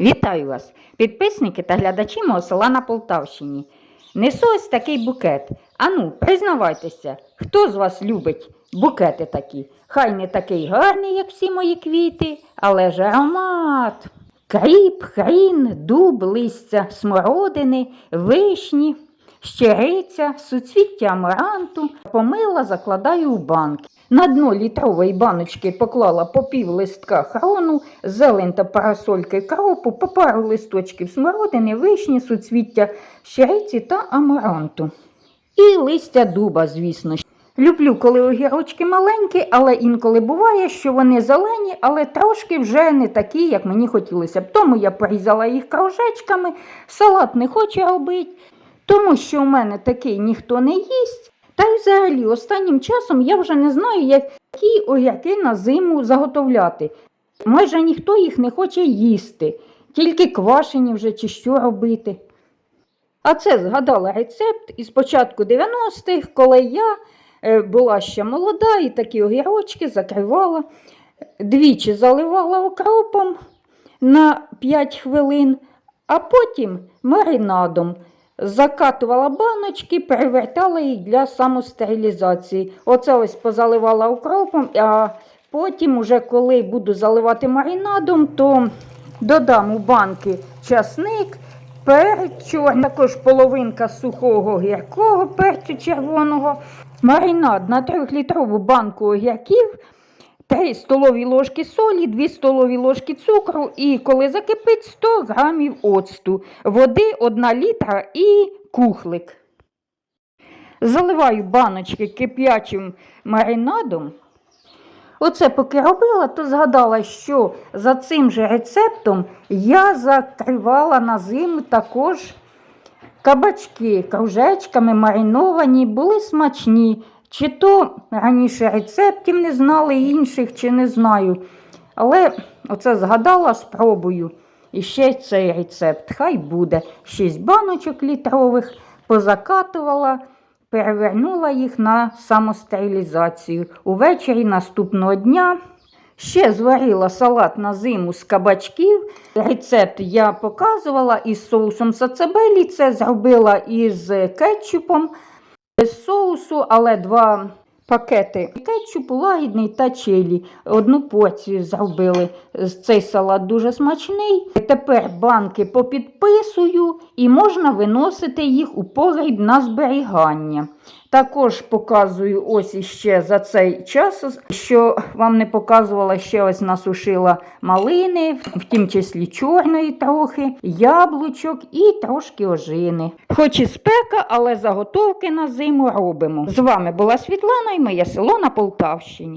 Вітаю вас, підписники та глядачі мого села на Полтавщині. Несу ось такий букет. Ану, признавайтеся, хто з вас любить букети такі? Хай не такий гарний, як всі мої квіти, але ж аромат. Кріп, хрін, дуб, листя смородини, вишні, щириця, суцвіття амаранту. Помила, закладаю у банки. На дно літрової баночки поклала по пів листка хрону, зелень та парасольки кропу, по пару листочків смородини, вишні, суцвіття щириці та амаранту. І листя дуба, звісно. Люблю, коли огірочки маленькі, але інколи буває, що вони зелені, але трошки вже не такі, як мені хотілося б. Тому я порізала їх кружечками, салат не хочу робити, тому що у мене такий ніхто не їсть. Та й взагалі останнім часом я вже не знаю, які огірки на зиму заготовляти. Майже ніхто їх не хоче їсти, тільки квашені вже чи що робити. А це згадала рецепт із початку 90-х, коли я е, була ще молода і такі огірочки закривала, двічі заливала окропом на 5 хвилин, а потім маринадом. Закатувала баночки, перевертала їх для самостерилізації. Оце ось позаливала укропом, а потім, уже коли буду заливати маринадом, то додам у банки часник, перець також половинка сухого гіркого перцю червоного, маринад на 3-літрову банку огірків. 3 столові ложки солі, 2 столові ложки цукру і коли закипить 100 грамів оцту, води 1 літра і кухлик. Заливаю баночки кип'ячим маринадом. Оце поки робила, то згадала, що за цим же рецептом я закривала на зиму також кабачки кружечками мариновані, були смачні. Чи то раніше рецептів не знали інших, чи не знаю. Але оце згадала, спробую. І ще цей рецепт. Хай буде. Шість баночок літрових, позакатувала, перевернула їх на самостерилізацію. Увечері наступного дня ще зварила салат на зиму з кабачків. Рецепт я показувала із соусом сацебелі. Це зробила із кетчупом без соусу, але два пакети Кетчуп лагідний та чилі. Одну порцію зробили. Цей салат дуже смачний. Тепер банки попідписую і можна виносити їх у погріб на зберігання. Також показую ось іще за цей час, що вам не показувала, ще ось насушила малини, в тім числі чорної трохи, яблучок і трошки ожини. Хоч і спека, але заготовки на зиму робимо. З вами була Світлана і моє село на Полтавщині.